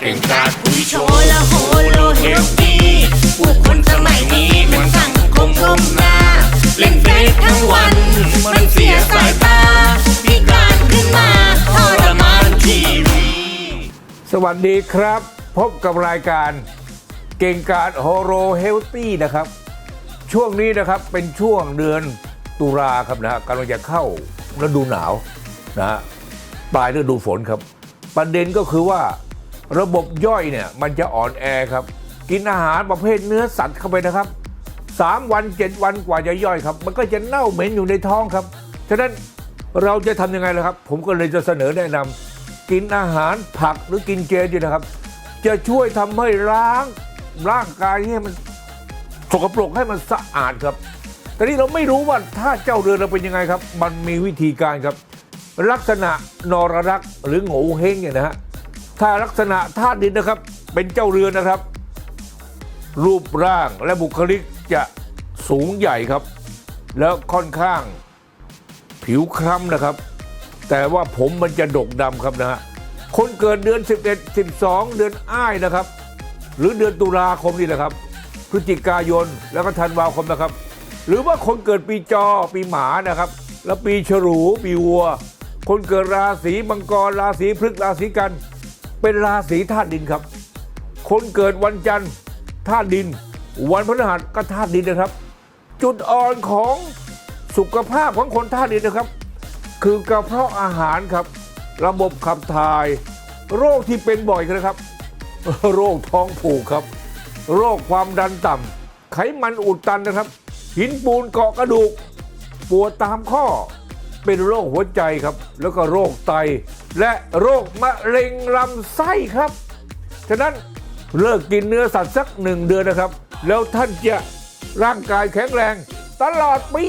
เก่งกาจคุยโชว์และโฮโลเฮลตี้ผู้คนสมัยนี้มันสั่งคมก้มหน้า เล่นเฟซทั้งวัน มันเสียสายตาพิการขึ้นมาทรมานชีวิตสวัสดีครับ พบกับรายการเก่งกาจโฮโรเฮลตี้นะครับ ช่วงนี้นะครับเป็นช่วงเดือนตุลาครับนะฮะกำลังจะเข้าฤดูหนาวนะฮะปลายฤดูฝนครับ ประเด็นก็คือว่า ระบบย่อยเนี่ยมันจะอ่อนแอครับ กินอาหารประเภทเนื้อสัตว์เข้าไปนะครับสามวันเจ็ดวันกว่าจะย่อยครับ มันก็จะเน่าเหม็นอยู่ในท้องครับ ฉะนั้นเราจะทำยังไงล่ะครับ ผมก็เลยจะเสนอแนะนำกินอาหารผักหรือกินเจดีนะครับ จะช่วยทำให้ล้างร่างกายให้มันสกปรกให้มันสะอาดครับ แต่นี่เราไม่รู้ว่าถ้าเจ้าเรือนเราเป็นยังไงครับ มันมีวิธีการครับ ลักษณะนรรักหรือโง่เฮงเนี่ยนะฮะ ถ้าลักษณะธาตุดินนะครับ เป็นเจ้าเรือนนะครับ รูปร่างและบุคลิกจะสูงใหญ่ครับ แล้วค่อนข้างผิวคล้ำนะครับ แต่ว่าผมมันจะดกดำครับนะฮะคนเกิดเดือน 11 12 เดือนอ้ายนะครับ หรือเดือนตุลาคมนี่แหละครับ พฤศจิกายนแล้วก็ธันวาคมนะครับ หรือว่าคนเกิดปีจอปีหมานะครับ แล้วปีฉลูปีวัว คนเกิดราศีมังกรราศีพฤกษ์ราศีกัน เป็นราศีธาตุดินครับ คนเกิดวันจันทร์ธาตุดิน วันพฤหัสก็ธาตุดินนะครับ จุดอ่อนของสุขภาพของคนธาตุดินนะครับ คือกระเพาะอาหารครับ ระบบขับถ่าย โรคที่เป็นบ่อยนะครับ โรคท้องผูกครับ โรคความดันต่ำไขมันอุดตันนะครับ หินปูนเกาะกระดูก ปวดตามข้อ เป็นโรคหัวใจครับ แล้วก็โรคไต และโรคมะเร็งลำไส้ครับ ฉะนั้นเลิกกินเนื้อสัตว์สักหนึ่งเดือนนะครับ แล้วท่านจะร่างกายแข็งแรงตลอดปี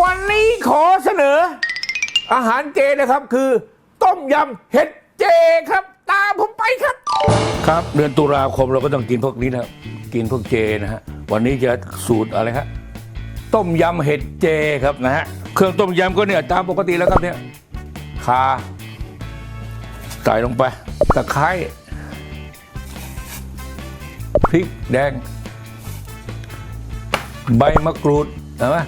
วันนี้ขอเสนอ อาหารเจนะครับคือ ต้มยำเห็ดเจครับ ตามผมไปครับ ครับเดือนตุลาคมเราก็ต้องกินพวกนี้นะครับกินพวกเจนะฮะวันนี้จะสูตรอะไรครับต้มยำเห็ดเจครับนะฮะ เครื่องต้มยำก็เนี่ยตามปกติแล้วครับเนี่ยคาใส่ลงไปตะไคร้พริกแดง ใบมะกรูดนไหม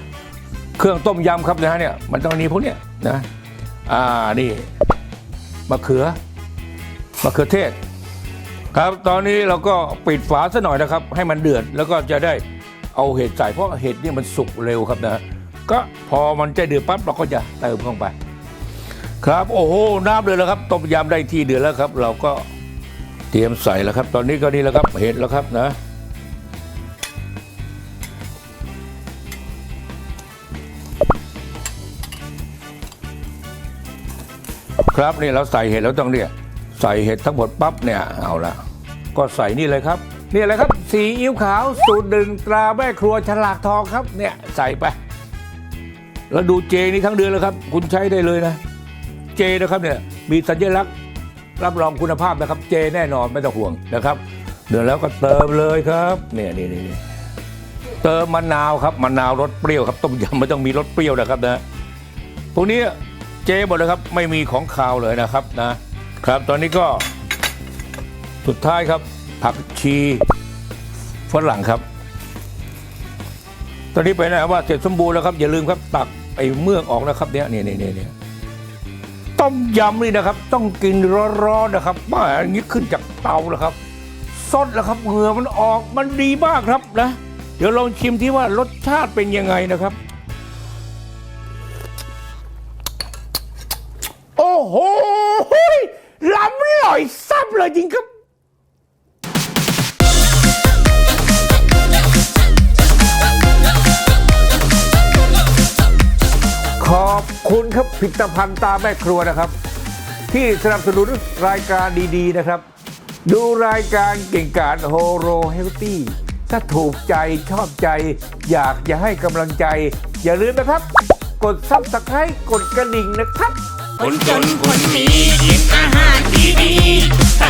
เครื่องต้มยำครับนะฮะเนี่ยมันต้องมีพวกเนี้ยนะอ่านี่มะเขือมะเขือเทศ ครับตอนนี้เราก็ปิดฝาซะหน่อยนะครับ ให้มันเดือดแล้วก็จะได้เอาเห็ดใส่เพราะเห็ดเนี่ยมันสุกเร็วครับนะ ก็พอมันจะเดือดปั๊บเราก็จะเติมเข้าไป ครับโอ้โหน้ำเดือดแล้วครับต้มยำได้ที่เดือดแล้วครับ เราก็เตรียมใส่แล้วครับ ตอนนี้ก็นี่แล้วครับเห็ดแล้วครับนะครับนี่เราใส่เห็ดแล้วต้องเนี่ยใส่เห็ดทั้งหมดปั๊บเนี่ยเอาละก็ใส่นี่เลยครับนี่อะไรครับสีอิ๊วขาวสูตรหนึ่งตราแม่ครัวฉลากทองครับเนี่ยใส่ไป แล้วดูเจนี่ทั้งเดือนเลยครับ คุณใช้ได้เลยนะ เจนะครับเนี่ยมีสัญลักษณ์รับรองคุณภาพนะครับ เจแน่นอนไม่ต้องห่วงนะครับ เดือนแล้วก็เติมเลยครับเนี่ยนี่นี่เติมมะนาวครับมะนาวรสเปรี้ยวครับต้มยำไม่ต้องมีรสเปรี้ยวนะครับนะพวกนี้เจหมดเลยครับไม่มีของคาวเลยนะครับนะครับ ตอนนี้ก็สุดท้ายครับผักชีฝรั่งครับ ตอนนี้ไปนะว่าเสร็จสมบูรณ์แล้วครับ อย่าลืมครับตัก อ้เมือกออกนะครับเนี่ยเนี่ยเนี่ยเนี่ยต้มยำนี่นะครับ ต้องกินร้อนๆนะครับมาอย่างนี้ขึ้นจากเตาแล้วครับซดแล้วครับเหงื่อมันออกมันดีมากครับนะ เดี๋ยวลองชิมที่ว่ารสชาติเป็นยังไงนะครับ โอ้โหล้ำลอยซับเลยจริงครับ คุณครับผลิตภัณฑ์ตาแม่ครัวนะครับ ที่สนับสนุนรายการดีๆนะครับ ดูรายการเก่งกาจโฮโรเฮลตี้ถ้าถูกใจชอบใจ อยากจะให้กำลังใจ อย่าลืมนะครับ กดซับสไครต์กดกระดิ่งนะครับ คนจนคนมีกินอาหารดีๆ